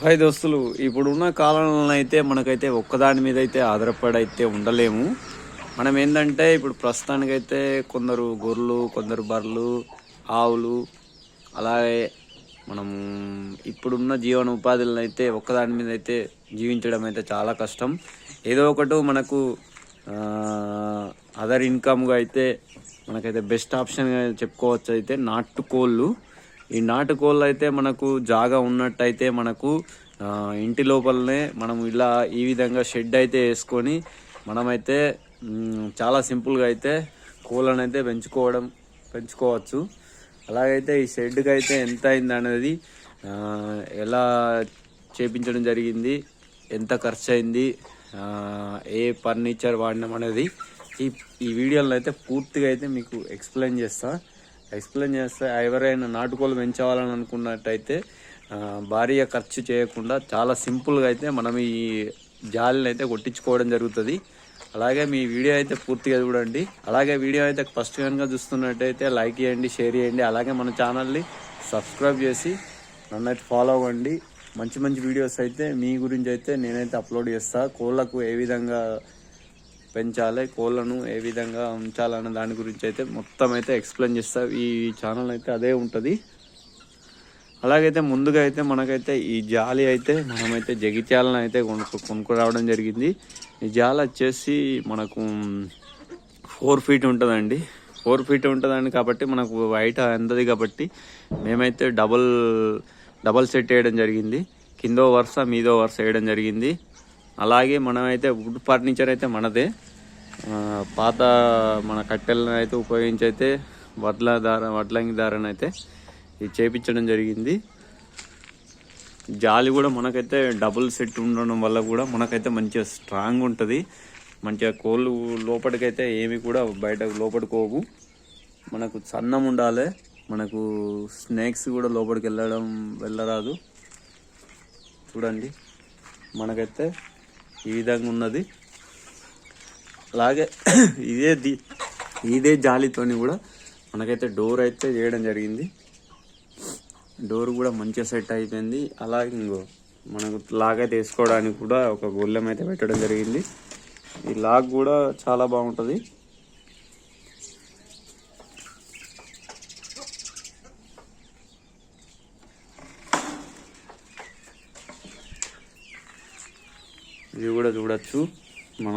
Hi దోస్తులు ఇప్పుడున్న కాలంలో అయితే మనకైతే ఒక్కదాని మీద అయితే ఆధారపడి అయితే ఉండలేము. మనం ఏంటంటే ఇప్పుడు ప్రస్తుతానికైతే కొందరు గొర్రెలు కొందరు బర్రెలు ఆవులు అలాగే మనం ఇప్పుడున్న జీవన ఉపాధులను అయితే ఒక్కదాని మీద అయితే జీవించడం అయితే చాలా కష్టం. ఏదో ఒకటి మనకు అదర్ ఇన్కమ్గా అయితే మనకైతే బెస్ట్ ఆప్షన్గా చెప్పుకోవచ్చు అయితే నాటుకోళ్ళు. ఈ నాటుకోళ్ళు అయితే మనకు జాగా ఉన్నట్టయితే మనకు ఇంటి లోపలనే మనం ఇలా ఈ విధంగా షెడ్ అయితే వేసుకొని మనమైతే చాలా సింపుల్గా అయితే కోళ్ళను అయితే పెంచుకోవడం పెంచుకోవచ్చు. అలాగైతే ఈ షెడ్కి అయితే ఎంత అయింది అనేది ఎలా చేపించడం జరిగింది ఎంత ఖర్చు అయింది ఏ ఫర్నిచర్ వాడినాం అనేది ఈ ఈ వీడియోలో అయితే పూర్తిగా అయితే మీకు ఎక్స్ప్లెయిన్ చేస్తాను ఎక్స్ప్లెయిన్ చేస్తే ఎవరైనా నాటుకోలు పెంచాలని అనుకున్నట్టయితే భారీగా ఖర్చు చేయకుండా చాలా సింపుల్గా అయితే మనం ఈ జాలిని అయితే కొట్టించుకోవడం జరుగుతుంది. అలాగే మీ వీడియో అయితే పూర్తిగా చూడండి. అలాగే వీడియో అయితే ఫస్ట్ కనుక చూస్తున్నట్టయితే లైక్ చేయండి షేర్ చేయండి. అలాగే మన ఛానల్ని సబ్స్క్రైబ్ చేసి నన్ను అయితే ఫాలో అవ్వండి. మంచి మంచి వీడియోస్ అయితే మీ గురించి అయితే నేనైతే అప్లోడ్ చేస్తా. కోళ్ళకు ఏ విధంగా పెంచాలి కోళ్ళను ఏ విధంగా ఉంచాలన్న దాని గురించి అయితే మొత్తం అయితే ఎక్స్ప్లెయిన్ చేస్తా. ఈ ఛానల్ అయితే అదే ఉంటుంది. అలాగైతే ముందుగా అయితే మనకైతే ఈ జాలి అయితే మనమైతే జగిత్యాలను అయితే కొనుక్కు కొనుక్కురావడం జరిగింది. ఈ జాలి వచ్చేసి మనకు ఫోర్ ఫీట్ ఉంటుందండి. ఫోర్ ఫీట్ ఉంటుందండి కాబట్టి మనకు వైట్ అందది కాబట్టి మేమైతే డబుల్ డబల్ సెట్ వేయడం జరిగింది. కిందో వరుస మీదో వరుస వేయడం జరిగింది. అలాగే మనమైతే వుడ్ ఫర్నిచర్ అయితే మనదే. పాత మన కట్టెలను అయితే ఉపయోగించి అయితే వడ్ల దార వడ్లంగి దారని అయితే ఇది చేపించడం జరిగింది. జాలి కూడా మనకైతే డబుల్ సెట్ ఉండడం వల్ల కూడా మనకైతే మంచిగా స్ట్రాంగ్ ఉంటుంది. మంచిగా కోళ్ళు లోపలికైతే ఏమి కూడా బయట లోపడుకోవు మనకు సన్నం ఉండాలి. మనకు స్నేక్స్ కూడా లోపలికి వెళ్ళడం వెళ్ళరాదు. చూడండి. మనకైతే ఈ విధంగా ఉన్నది. అలాగే ఇదే ది ఇదే జాలితోని కూడా మనకైతే డోర్ అయితే చేయడం జరిగింది. డోర్ కూడా మంచిగా సెట్ అయిపోయింది. అలాగే ఇంకో మనకు లాగ్ అయితే వేసుకోవడానికి కూడా ఒక గొల్లెం అయితే పెట్టడం జరిగింది. ఈ లాగ్ కూడా చాలా బాగుంటుంది. ఇది కూడా చూడొచ్చు. మన